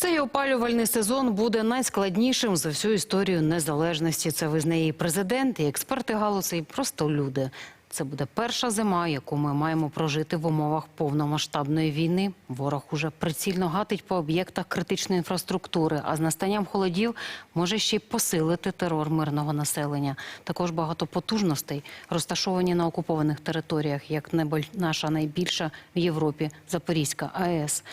Цей опалювальний сезон буде найскладнішим за всю історію незалежності. Це визнає і президент, і експерти галузі, і просто люди. Це буде перша зима, яку ми маємо прожити в умовах повномасштабної війни. Ворог уже прицільно гатить по об'єктах критичної інфраструктури, а з настанням холодів може ще й посилити терор мирного населення. Також багато потужностей розташовані на окупованих територіях, як наша найбільша в Європі Запорізька АЕС.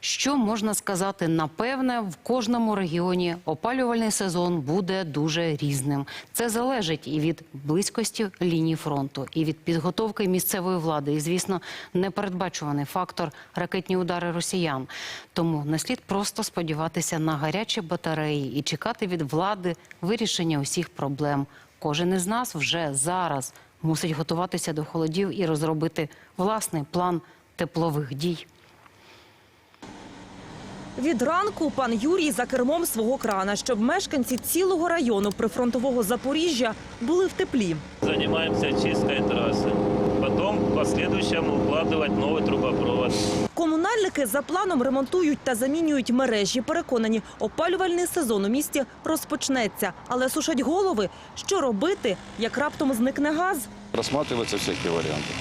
Що можна сказати напевне, в кожному регіоні опалювальний сезон буде дуже різним. Це залежить і від близькості лінії фронту, і від підготовки місцевої влади, і звісно, непередбачуваний фактор ракетні удари росіян. Тому не слід просто сподіватися на гарячі батареї і чекати від влади вирішення усіх проблем. Кожен із нас вже зараз мусить готуватися до холодів і розробити власний план теплових дій. Від ранку пан Юрій за кермом свого крана, щоб мешканці цілого району прифронтового Запоріжжя були в теплі. Занимаемся чисткой трассы. Потом в последующем укладывать новый трубопровод. Комунальники за планом ремонтують та замінюють мережі. Переконані, опалювальний сезон у місті розпочнеться, але сушать голови, що робити, як раптом зникне газ. Рассматриваются всякие варианты.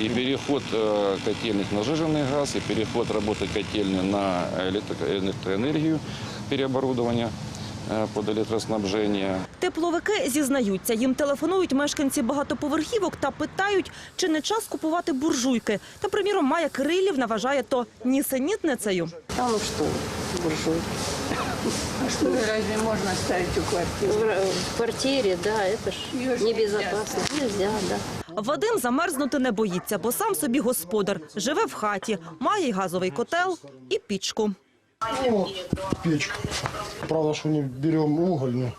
И переход э, котельных на сжиженный газ, и переход работы котельной на электро- электроэнергию, переоборудование э, под электроснабжение. Тепловики зізнаються, їм телефонують мешканці багатоповерхівок та питають, чи не час купувати буржуйки. Та, приміром, Майя Кирилівна вважає то нісенітницею. А ну что, буржуй. А что разве можно ставить у квартиры? В, в квартире, да, это ж Её ж небезопасно. Нельзя, да. Вадим замерзнути не боїться, бо сам собі господар. Живе в хаті, має й газовий котел і пічку. Вот печка. Правда, что не берем угольную,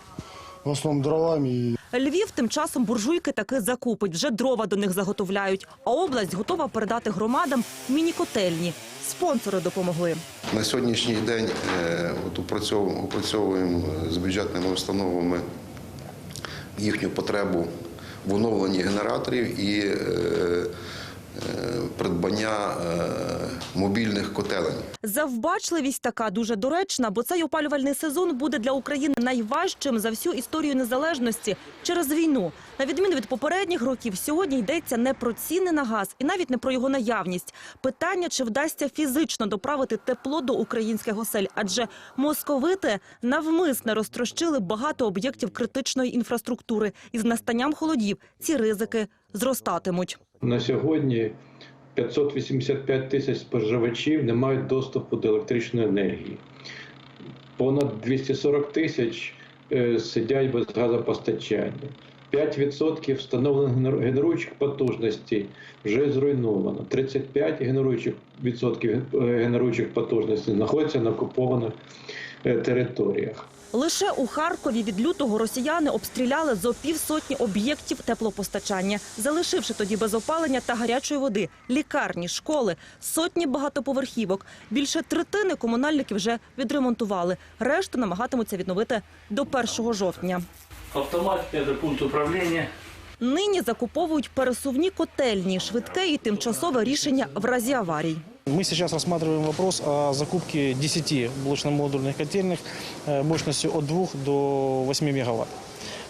в основном дровами. И Львів тим часом буржуйки таки закупить, вже дрова до них заготовляють. А область готова передати громадам міні-котельні. Спонсори допомогли. На сьогоднішній день е, от опрацьовуємо, опрацьовуємо з бюджетними установами їхню потребу в оновленні генераторів і е, придбання е, мобільних котелень. Завбачливість така дуже доречна, бо цей опалювальний сезон буде для України найважчим за всю історію незалежності через війну. На відміну від попередніх років, сьогодні йдеться не про ціни на газ і навіть не про його наявність. Питання, чи вдасться фізично доправити тепло до українських осель, адже московити навмисне розтрощили багато об'єктів критичної інфраструктури. І з настанням холодів ці ризики зростатимуть. На сьогодні 585 тисяч споживачів не мають доступу до електричної енергії. Понад 240 тисяч е, сидять без газопостачання. 5% встановлених генеруючих потужностей вже зруйновано. 35 генеруючих відсотків е, генеруючих потужностей знаходяться на окупованих е, територіях. Лише у Харкові від лютого росіяни обстріляли зо півсотні об'єктів теплопостачання, залишивши тоді без опалення та гарячої води, лікарні, школи, сотні багатоповерхівок. Більше третини комунальники вже відремонтували. Решту намагатимуться відновити до 1 жовтня. Автомат, это пункт управления. Нині закуповують пересувні котельні, швидке і тимчасове рішення в разі аварій. Мы сейчас рассматриваем вопрос о закупке 10 блочно-модульных котельных э, мощностью от 2 до 8 мегаватт.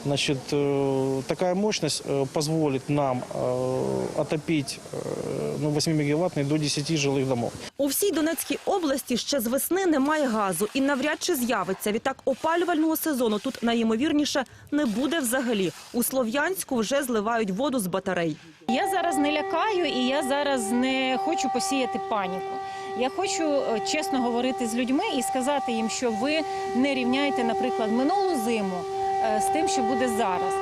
Значит, э, такая мощность э, позволит нам э, отопить э, ну, 8-мегаваттный до 10 жилых домов. У всій Донецькій області ще з весни немає газу і навряд чи з'явиться. Відтак опалювального сезону тут найімовірніше не буде взагалі. У Слов'янську вже зливають воду з батарей. Я зараз не лякаю і я зараз не хочу посіяти паніку. Я хочу е, чесно говорити з людьми і сказати їм, що ви не рівняєте, наприклад, минулу зиму е, з тим, що буде зараз.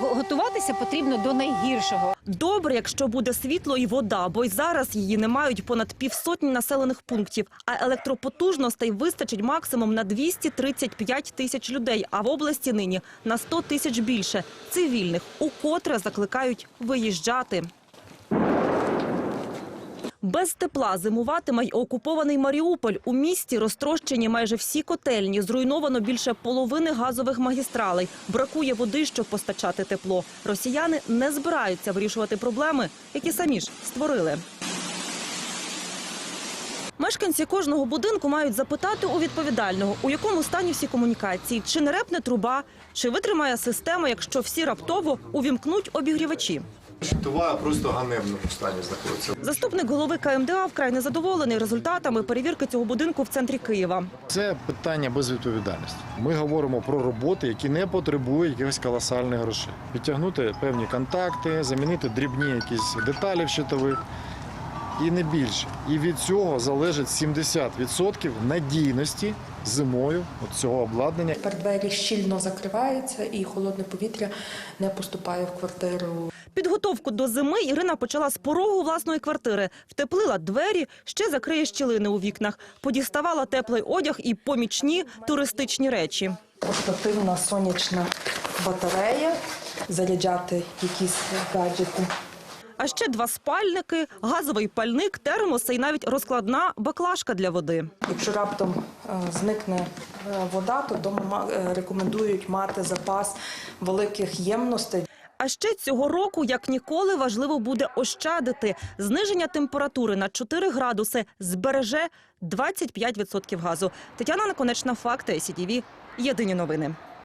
Готуватися потрібно до найгіршого. Добре, якщо буде світло і вода, бо й зараз її не мають понад півсотні населених пунктів. А електропотужностей вистачить максимум на 235 тисяч людей, а в області нині на 100 тисяч більше цивільних, укотре закликають виїжджати. Без тепла зимуватиме й окупований Маріуполь. У місті розтрощені майже всі котельні. Зруйновано більше половини газових магістралей. Бракує води, щоб постачати тепло. Росіяни не збираються вирішувати проблеми, які самі ж створили. Мешканці кожного будинку мають запитати у відповідального, у якому стані всі комунікації, чи не репне труба, чи витримає система, якщо всі раптово увімкнуть обігрівачі. Щитова просто ганебному стані знаходиться. Заступник голови КМДА вкрай незадоволений результатами перевірки цього будинку в центрі Києва. Це питання безвідповідальності. Ми говоримо про роботи, які не потребують якихось колосальних грошей. Підтягнути певні контакти, замінити дрібні якісь деталі в щитових і не більше. І від цього залежить 70% надійності зимою от цього обладнання. Тепер двері щільно закриваються і холодне повітря не поступає в квартиру. Підготовку до зими Ірина почала з порогу власної квартири. Втеплила двері, ще закриє щілини у вікнах. Подіставала теплий одяг і помічні туристичні речі. Портативна сонячна батарея, заряджати якісь гаджети. А ще два спальники, газовий пальник, термоси і навіть розкладна баклажка для води. Якщо раптом е, зникне е, вода, то вдома ма- е, рекомендують мати запас великих ємностей. А ще цього року, як ніколи, важливо буде ощадити. Зниження температури на 4 градуси збереже 25% газу. Тетяна Наконечна, факти СІТІВІ. Єдині новини.